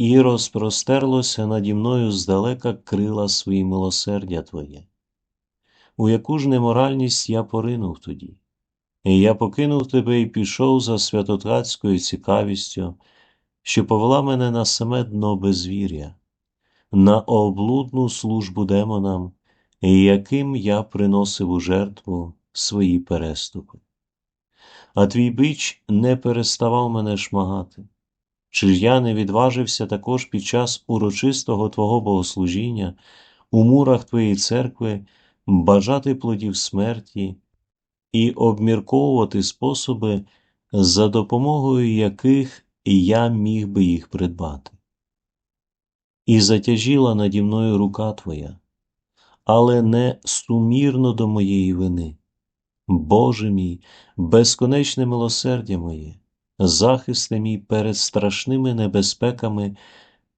і розпростерлося наді мною здалека крила свої милосердя Твоє. У яку ж неморальність я поринув тоді, і я покинув тебе і пішов за святотатською цікавістю, що повела мене на саме дно безвір'я, на облудну службу демонам, яким я приносив у жертву свої переступи. А твій бич не переставав мене шмагати. Чи ж я не відважився також під час урочистого Твого богослужіння у мурах Твоєї церкви бажати плодів смерті і обмірковувати способи, за допомогою яких я міг би їх придбати? І затяжіла наді мною рука Твоя, але не сумірно до моєї вини. Боже мій, безконечне милосердя моє захисти мій перед страшними небезпеками,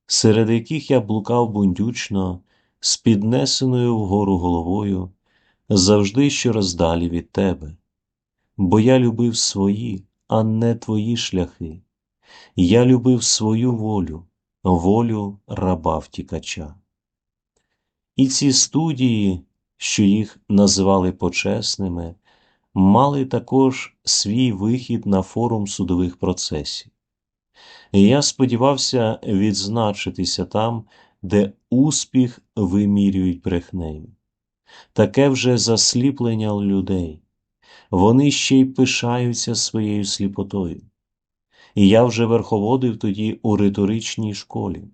серед яких я блукав бундючно, з піднесеною вгору головою, завжди щораз далі від тебе, бо я любив свої, а не твої шляхи, я любив свою волю, волю раба втікача. І ці студії, що їх називали почесними, мали також свій вихід на форум судових процесів. І я сподівався відзначитися там, де успіх вимірюють брехнею. Таке вже засліплення людей. Вони ще й пишаються своєю сліпотою. І я вже верховодив тоді у риторичній школі.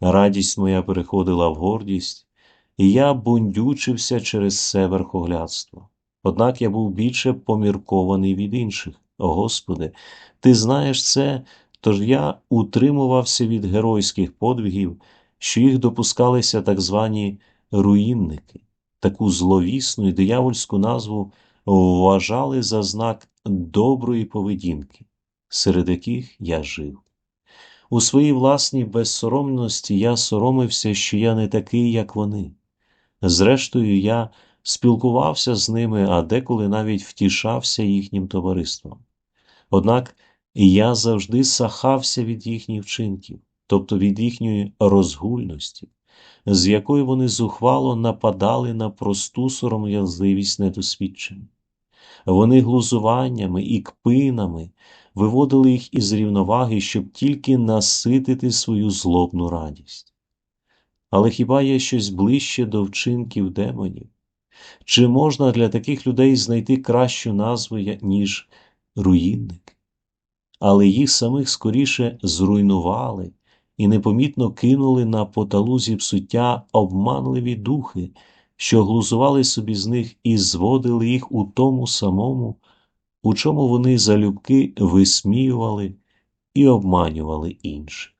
Радість моя переходила в гордість, і я бундючився через це верхоглядство. Однак я був більше поміркований від інших. О Господи, Ти знаєш це, тож я утримувався від геройських подвигів, що їх допускалися так звані руїнники, таку зловісну і диявольську назву вважали за знак доброї поведінки, серед яких я жив. У своїй власній безсоромності я соромився, що я не такий, як вони. Зрештою, я спілкувався з ними, а деколи навіть втішався їхнім товариством. Однак я завжди сахався від їхніх вчинків, тобто від їхньої розгульності, з якою вони зухвало нападали на просту сором'язливість недосвідчених. Вони глузуваннями і кпинами виводили їх із рівноваги, щоб тільки наситити свою злобну радість. Але хіба є щось ближче до вчинків демонів? Чи можна для таких людей знайти кращу назву, ніж руїнник? Але їх самих скоріше зруйнували і непомітно кинули на поталузі псуття обманливі духи, що глузували собі з них і зводили їх у тому самому, у чому вони залюбки висміювали і обманювали інших.